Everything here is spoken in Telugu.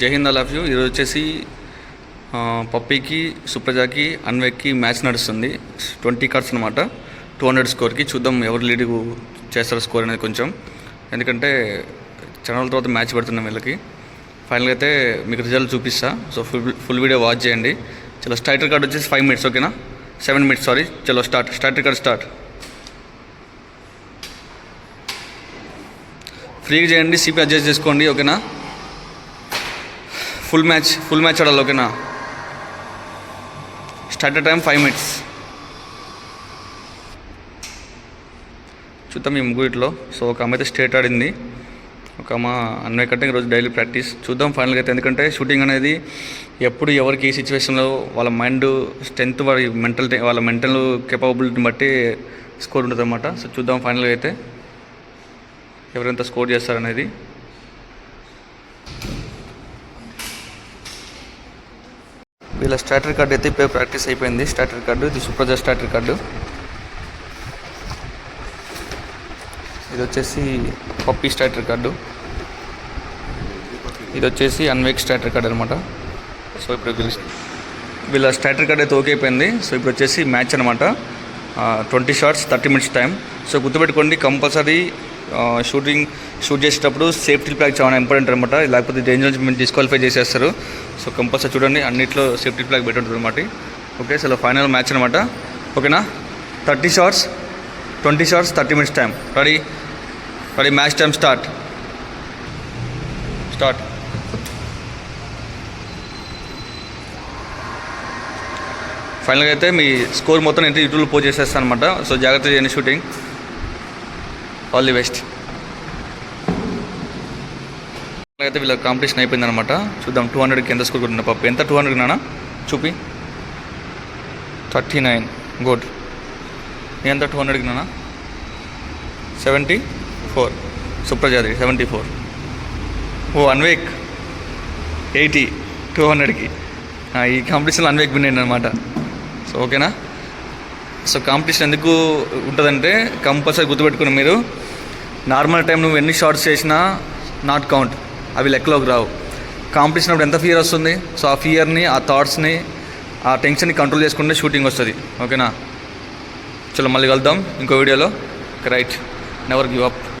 జై హింద్ ఆల్ ఆఫ్ యూ. ఈరోజు వచ్చేసి పప్పీకి సుప్రజాకి అన్వేక్కి మ్యాచ్ నడుస్తుంది. ట్వంటీ కార్డ్స్ అనమాట టూ హండ్రెడ్ స్కోర్కి చూద్దాం ఎవరు లీడ్ చేస్తారు స్కోర్ అనేది కొంచెం. ఎందుకంటే ఛానల్ తర్వాత మ్యాచ్ పెడుతున్నాం వీళ్ళకి. ఫైనల్గా అయితే మీకు రిజల్ట్ చూపిస్తా. So full full video watch చేయండి. చలో స్టార్టర్ కార్డ్ వచ్చేసి ఫైవ్ మినిట్స్ ఓకేనా సెవెన్ మినిట్స్ సారీ చలో స్టార్ట్ స్టార్టర్ కార్డ్ స్టార్ట్ ఫ్రీగా చేయండి సిపి అడ్జస్ట్ చేసుకోండి ఓకేనా ఫుల్ మ్యాచ్ ఫుల్ మ్యాచ్ ఆడాలి ఓకేనా? Start time five minutes. చూద్దాం ఈ ముగ్గురిట్లో సో ఒక ఆమె అయితే స్టేట్ ఆడింది. ఒక అమ్మ అన్నయ్య కంటే ఈరోజు డైలీ ప్రాక్టీస్. చూద్దాం ఫైనల్గా అయితే ఎందుకంటే షూటింగ్ అనేది ఎప్పుడు ఎవరికి ఏ సిచ్యువేషన్లో వాళ్ళ మైండ్ స్ట్రెంత్ వాళ్ళ మెంటల్ వాళ్ళ మెంటల్ కెపబిలిటీని బట్టి స్కోర్ ఉంటుంది అనమాట సో చూద్దాం ఫైనల్గా అయితే ఎవరెంత స్కోర్ చేస్తారనేది. వీళ్ళ స్టార్టర్ కార్డు అయితే ఇప్పుడు ప్రాక్టీస్ అయిపోయింది. స్టార్టర్ కార్డు ఇది సుప్రజా స్టార్టర్ కార్డు ఇది వచ్చేసి పప్పీ స్టార్టర్ కార్డు ఇది వచ్చేసి అన్వేక్ స్టార్టర్ కార్డు అనమాట సో ఇప్పుడు వీళ్ళ వీళ్ళ స్టార్టర్ కార్డ్ అయితే ఓకే అయిపోయింది. సో ఇప్పుడు వచ్చేసి మ్యాచ్ అనమాట twenty shots thirty minutes time so గుర్తుపెట్టుకోండి కంపల్సరీ షూటింగ్ షూట్ చేసేటప్పుడు సేఫ్టీ ప్లాగ్ చాలా ఇంపార్టెంట్ అనమాట లేకపోతే డేంజర్ నుంచి మీరు డిస్క్వాలిఫై చేసేస్తారు. సో కంపల్సరీ చూడండి అన్నిట్లో సేఫ్టీ ప్లాగ్ పెట్టి ఉంటుంది అనమాట ఓకే సో ఫైనల్ మ్యాచ్ అనమాట ఓకేనా thirty shots twenty shots thirty minutes time ready ready match time start start ఫైనల్గా అయితే మీ స్కోర్ మొత్తం అయితే యూట్యూబ్లో పోస్ట్ చేసేస్తాను అనమాట సో జాగ్రత్త చేయండి షూటింగ్ ఆల్ ది బెస్ట్. అయితే వీళ్ళ కాంపిటీషన్ అయిపోయింది అనమాట చూద్దాం టూ హండ్రెడ్కి ఎంత స్కోర్ కొట్టిన పప్పు ఎంత టూ హండ్రెడ్ నానా చూపి. థర్టీ నైన్ గుడ్ ఎంత? టూ హండ్రెడ్కి నానా సెవెంటీ ఫోర్ సుప్రజాది సెవెంటీ ఫోర్ ఓ అన్వేక్. ఎయిటీ టూ హండ్రెడ్కి ఈ కాంపిటీషన్లో అన్వేక్ విన్ అనమాట సో ఓకేనా సో కాంపిటీషన్ ఎందుకు ఉంటుందంటే కంపల్సరీ గుర్తుపెట్టుకుని మీరు. నార్మల్ టైం నువ్వు ఎన్ని షార్ట్స్ చేసినా నాట్ కౌంట్ అవి లెక్కలోకి రావు. కాంపిటీషన్ అప్పుడు ఎంత ఫియర్ వస్తుంది? సో ఆ ఫియర్ని ఆ థాట్స్ని ఆ టెన్షన్ని కంట్రోల్ చేసుకుంటే షూటింగ్ వస్తుంది. ఓకేనా చలో మళ్ళీ కలుద్దాం. ఇంకో వీడియోలో రైట్ నెవర్ గివ్ అప్